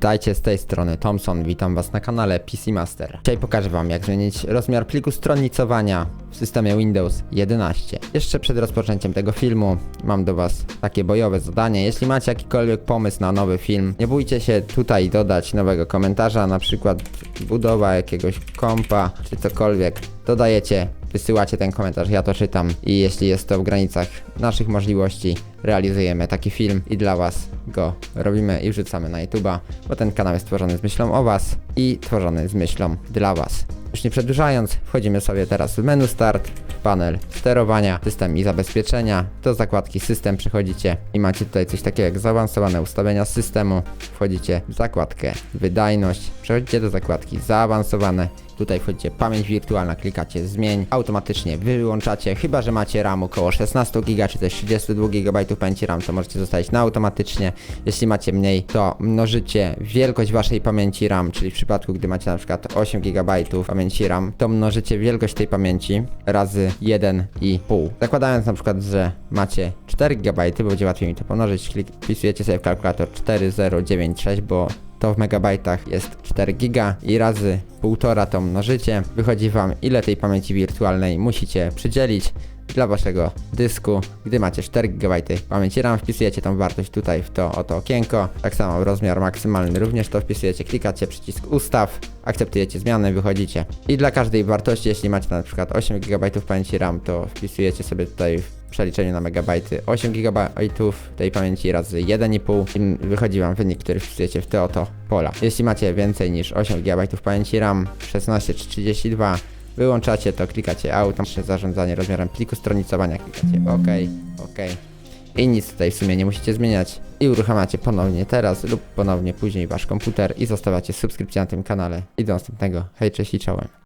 Witajcie z tej strony Thomson, witam was na kanale PC Master. Dzisiaj pokażę wam jak zmienić rozmiar pliku stronnicowania w systemie Windows 11. Jeszcze przed rozpoczęciem tego filmu mam do was takie bojowe zadanie. Jeśli macie jakikolwiek pomysł na nowy film, nie bójcie się tutaj dodać nowego komentarza, na przykład budowa jakiegoś kompa czy cokolwiek. Dodajecie, wysyłacie ten komentarz, ja to czytam i jeśli jest to w granicach naszych możliwości, realizujemy taki film i dla was go robimy i wrzucamy na YouTube'a, bo ten kanał jest tworzony z myślą o was i tworzony z myślą dla was. Już nie przedłużając, wchodzimy sobie teraz w menu Start, panel sterowania, system i zabezpieczenia. Do zakładki system przechodzicie i macie tutaj coś takiego jak zaawansowane ustawienia systemu. Wchodzicie w zakładkę wydajność, przechodzicie do zakładki zaawansowane. Tutaj wchodzicie pamięć wirtualna, klikacie zmień, automatycznie wyłączacie, chyba że macie RAM około 16 GB czy też 32 GB pamięci RAM, to możecie zostawić na automatycznie. Jeśli macie mniej, to mnożycie wielkość waszej pamięci RAM, czyli w przypadku gdy macie na przykład 8 GB pamięci RAM, to mnożycie wielkość tej pamięci razy 1,5. Zakładając na przykład, że macie 4 GB, będzie łatwiej mi to pomnożyć, klik, wpisujecie sobie w kalkulator 4096, bo to w megabajtach jest 4 giga i razy 1,5 to mnożycie. Wychodzi wam ile tej pamięci wirtualnej musicie przydzielić dla waszego dysku. Gdy macie 4 GB pamięci RAM, wpisujecie tą wartość tutaj w to oto okienko. Tak samo rozmiar maksymalny również to wpisujecie, klikacie przycisk ustaw, akceptujecie zmiany, wychodzicie. I dla każdej wartości, jeśli macie na przykład 8 GB pamięci RAM, to wpisujecie sobie tutaj w przeliczeniu na megabajty 8 GB tej pamięci razy 1,5 i wychodzi wam wynik, który wpisujecie w te oto pola. Jeśli macie więcej niż 8 GB pamięci RAM, 16 czy 32, wyłączacie to, klikacie automatyczne zarządzanie rozmiarem pliku stronicowania, klikacie OK, OK. I nic tutaj w sumie nie musicie zmieniać i uruchamiacie ponownie teraz lub ponownie później wasz komputer i zostawiacie subskrypcję na tym kanale. I do następnego. Hej, cześć i czołem.